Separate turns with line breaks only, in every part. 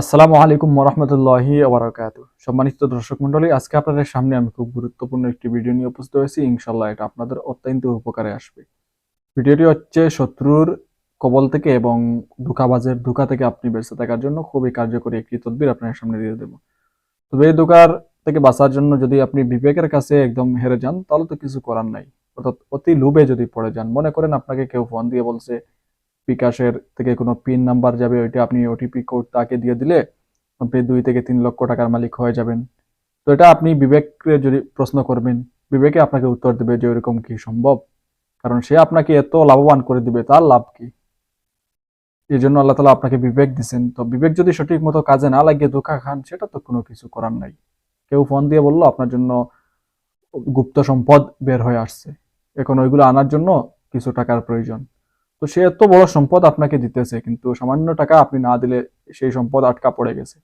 আসসালামু আলাইকুম ওরহমতুল্লাহি ওবরাকাত সম্মানিত দর্শক মন্ডলী আজকে আপনাদের সামনে আমি খুব গুরুত্বপূর্ণ একটি ভিডিও নিয়ে উপস্থিত হয়েছি। ইনশাল্লাহ এটা আপনাদের অত্যন্ত উপকারে আসবে। ভিডিওটি হচ্ছে শত্রুর কবল থেকে এবং ধোকাবাজের ধোকা থেকে আপনি বেঁচে থাকার জন্য খুবই কার্যকরী একটি তদবির আপনার সামনে দিয়ে দেবো। তবে এই ধোকার থেকে বাঁচার জন্য যদি আপনি বিবেকের কাছে একদম হেরে যান, তাহলে তো কিছু করার নাই। অর্থাৎ অতি লোভে যদি পড়ে যান, মনে করেন আপনাকে কেউ ফোন দিয়ে বলছে বিকাশের থেকে কোনো পিন নাম্বার যাবে, ওইটা আপনি ওটিপি কোড তাকে দিয়ে দিলে আপনি দুই থেকে তিন লক্ষ টাকার মালিক হয়ে যাবেন। তো এটা আপনি বিবেককে যদি প্রশ্ন করবেন, বিবেকে আপনাকে উত্তর দেবে যে এরকম কি সম্ভব। কারণ সে আপনাকে এত লাভবান করে দিবে, তার লাভ কি? এই জন্য আল্লাহ তালা আপনাকে বিবেক দিচ্ছেন তো বিবেক যদি সঠিক মতো কাজে না লাগিয়ে ধোকা খান, সেটা তো কোনো কিছু করার নাই। কেউ ফোন দিয়ে বলল, আপনার জন্য গুপ্ত সম্পদ বের হয়ে আসছে। এখন ওইগুলো আনার জন্য কিছু টাকার প্রয়োজন। তো সে এত বড় সম্পদ আপনাকে দিতেছে, কিন্তু সামান্য টাকা আপনি না দিলে সেই সম্পদ আটকা পড়ে গেছে।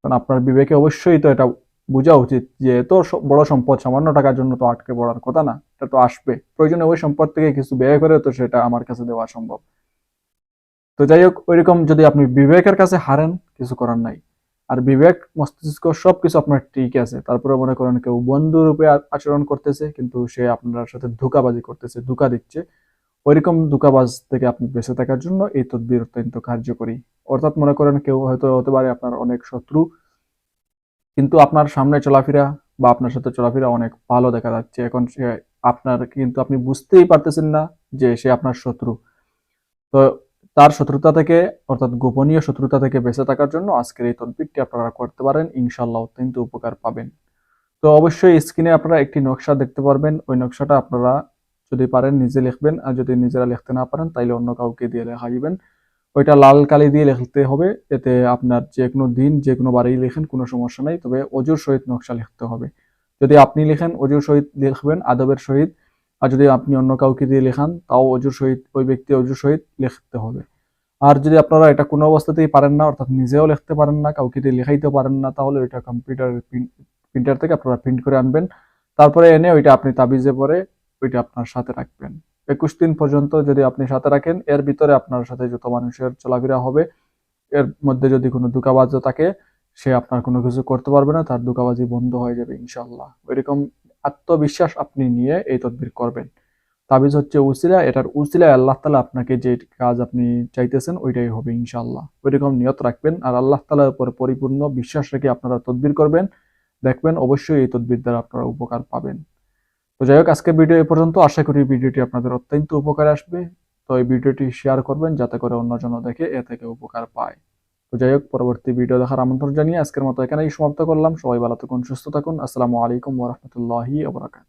কারণ আপনার বিবেকে অবশ্যই তো এটা বোঝা উচিত যে এত বড় সম্পদ সামান্য টাকার জন্য তো আটকে পড়ার কথা না, এটা তো আসবে। প্রয়োজনে ওই সম্পদ থেকে কিছু ব্যয় করে তো সেটা আমার কাছে দেওয়া সম্ভব। তো যাই হোক, ওইরকম যদি আপনি বিবেকের কাছে হারেন, কিছু করার নাই। আর বিবেক, মস্তিষ্ক সবকিছু আপনার ঠিক আছে। তারপরে মনে করেন কেউ বন্ধু রূপে আচরণ করতেছে, কিন্তু সে আপনার সাথে ধোকাবাজি করতেছে, ধোকা দিচ্ছে। ওইরকম ধোকাবাজ থেকে আপনি বেঁচে থাকার জন্য এই তদবির অত্যন্ত কার্যকরী। অর্থাৎ মনে করেন কেউ হয়তো হতে পারে আপনার অনেক শত্রু, কিন্তু আপনার সামনে চলাফেরা বা আপনার সাথে চলাফেরা অনেক ভালো দেখা যাচ্ছে। এখন সে আপনার কিন্তু আপনি বুঝতেই পারতেছেন না যে সে আপনার শত্রু। তো তার শত্রুতা থেকে, অর্থাৎ গোপনীয় শত্রুতা থেকে বেঁচে থাকার জন্য আজকের এই তদবিরটি আপনারা করতে পারেন। ইনশাল্লাহ অত্যন্ত উপকার পাবেন। তো অবশ্যই স্ক্রিনে আপনারা একটি নকশা দেখতে পারবেন। ওই নকশাটা আপনারা যদি পারেন নিজে লিখবেন, আর যদি নিজেরা লিখতে না পারেন, তাইলে অন্য কাউকে দিয়ে লেখা দিবেন ওইটা লাল কালি দিয়ে লিখতে হবে, এতে আপনার যে কোনো দিন যে কোনো বারেই লিখেন, কোনো সমস্যা নাই। তবে অজুর সহিত নকশা লিখতে হবে। যদি আপনি লিখেন, অজুর সহিত লিখবেন, আদবের সহিত, আর যদি আপনি অন্য কাউকে দিয়ে লেখান, তাও অজুর সহিত, ওই ব্যক্তি অজুর সহিত লিখতে হবে। আর যদি আপনারা এটা কোনো অবস্থাতেই পারেন না, অর্থাৎ নিজেও লিখতে পারেন না, কাউকে দিয়ে লেখাইতে পারেন না, তাহলে ওইটা কম্পিউটার প্রিন্টার থেকে আপনারা প্রিন্ট করে আনবেন। তারপরে এনে ওইটা আপনি তাবিজে পরে ওইটা আপনার সাথে রাখবেন। একুশ দিন পর্যন্ত যদি আপনি সাথে রাখেন, এর ভিতরে আপনার সাথে যত মানুষের চলাফেরা হবে, এর মধ্যে যদি কোনো দুকাবাজ থাকে, সে আপনার কোনো কিছু করতে পারবে না, তার দুকাবাজি বন্ধ হয়ে যাবে ইনশাল্লাহ ওইরকম আত্মবিশ্বাস আপনি নিয়ে এই তদবির করবেন। তাবিজ হচ্ছে উসিলা, এটার উসিলায় আল্লাহ তালা আপনাকে যে কাজ আপনি চাইতেছেন, ওইটাই হবে ইনশাল্লাহ ওইরকম নিয়ত রাখবেন আর আল্লাহ তালার উপর পরিপূর্ণ বিশ্বাস রেখে আপনারা তদবির করবেন। দেখবেন অবশ্যই এই তদবির দ্বারা আপনারা উপকার পাবেন। তো যাই হোক আজকে ভিডিও এ পর্যন্ত। আশা করি ভিডিওটি আপনাদের অত্যন্ত উপকারে আসবে। তো এই ভিডিওটি শেয়ার করবেন যাতে করে অন্যজন দেখে এ থেকে উপকার পায়। তো যাই হোক, পরবর্তী ভিডিও দেখার আমন্ত্রণ জানিয়ে আজকের মতো এখানেই সমাপ্ত করলাম। সবাই ভালো থাকুন, সুস্থ থাকুন। আসসালামু আলাইকুম ওরহমতুল্লাহি ওবরাকাত